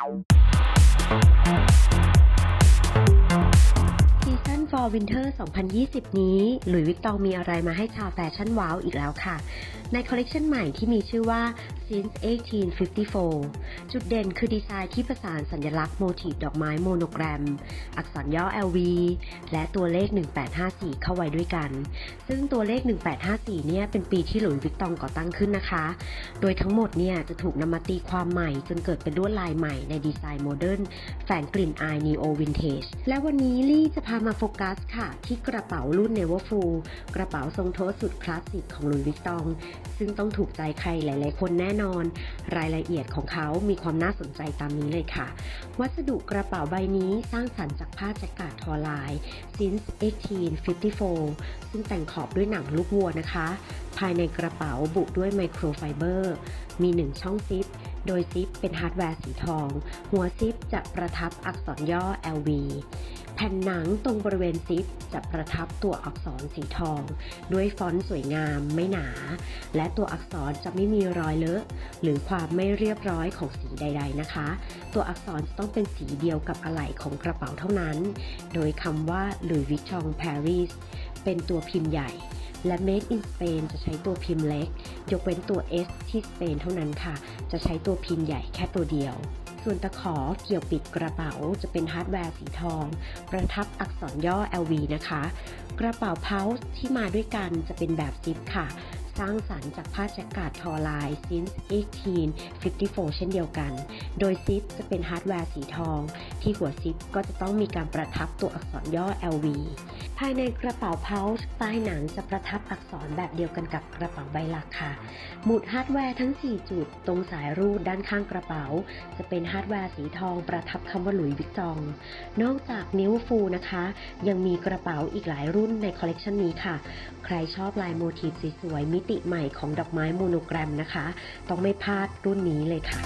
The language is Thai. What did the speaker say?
Música ซีซั่น for winter 2020 นี้ หลุยส์วิกตองมีอะไรมาให้ชาวแฟชั่นว้าวอีกแล้วค่ะ ในคอลเลกชันใหม่ที่มีชื่อว่า since 1854 จุดเด่นคือดีไซน์ที่ประสานสัญลักษณ์โมทีฟดอกไม้โมโนแกรม อักษรย่อ LV และตัวเลข 1854 เข้าไว้ด้วยกัน ซึ่งตัวเลข 1854 เนี่ยเป็นปีที่หลุยส์วิกตองก่อตั้งขึ้นนะคะ โดยทั้งหมดเนี่ยจะถูกนำมาตีความใหม่จนเกิดเป็นลวดลายใหม่ในดีไซน์โมเดิร์นแฝงกลิ่นอายนีโอวินเทจและวันนี้ลี่จะพามาโฟกัสค่ะ ที่กระเป๋ารุ่น Neverfull กระเป๋าทรงโทสสุดคลาสสิกของลุยวิกตอง ซึ่งต้องถูกใจใครหลาย ๆ คนแน่นอน รายละเอียดของเขามีความน่าสนใจตามนี้เลยค่ะ วัสดุกระเป๋าใบนี้สร้างสรรค์จากผ้าแจ็คกาดทอลาย since 1854 ซึ่งแต่งขอบด้วยหนังลูกวัวนะคะ ภายในกระเป๋าบุด้วยไมโครไฟเบอร์ มีหนึ่งช่องซิป โดยซิปเป็นฮาร์ดแวร์สีทอง หัวซิปจะประทับอักษรย่อ LV แผ่นหนังตรงบริเวณซิปจะประทับตัวอักษรสีทอง ด้วยฟอนต์สวยงามไม่หนา และตัวอักษรจะไม่มีรอยเลอะ หรือความไม่เรียบร้อยของสีใด ๆนะคะ ตัวอักษรจะต้องเป็นสีเดียวกับอะไหล่ของกระเป๋าเท่านั้น โดยคำว่า Louis Vuitton Paris เป็นตัวพิมพ์ใหญ่ และ Made in Spain จะใช้ตัวพิมพ์เล็ก ยกเว้นตัว S ที่สเปนเท่านั้นค่ะ จะใช้ตัวพิมพ์ใหญ่แค่ตัวเดียว ส่วนตะขอเกี่ยวปิดกระเป๋าจะเป็นฮาร์ดแวร์สีทอง ประทับอักษรย่อ LV นะคะ กระเป๋าเพาส์ที่มาด้วยกันจะเป็นแบบซิปค่ะ ร้างสรรค์จากผ้าแจ็คกาดทอลาย since 1854 เช่นเดียวกัน โดยซิปจะเป็นฮาร์ดแวร์สีทอง ที่หัวซิปก็จะต้องมีการประทับตัวอักษรย่อ LV ภายในกระเป๋าเพาส์ปลายหนังจะประทับอักษรแบบเดียวกันกับกระเป๋าใบหลักค่ะ หมุดฮาร์ดแวร์ทั้ง 4 จุด ตรงสายรูดด้านข้างกระเป๋า จะเป็นฮาร์ดแวร์สีทองประทับคำว่าหลุยส์วิกตอง นอกจากนิ้วฟูนะคะ ยังมีกระเป๋าอีกหลายรุ่นในคอลเลกชันนี้ค่ะ ใครชอบลายโมทีฟสวยๆมิดติใหม่ของดอกไม้โมโนแกรมนะคะ ต้องไม่พลาดรุ่นนี้เลยค่ะ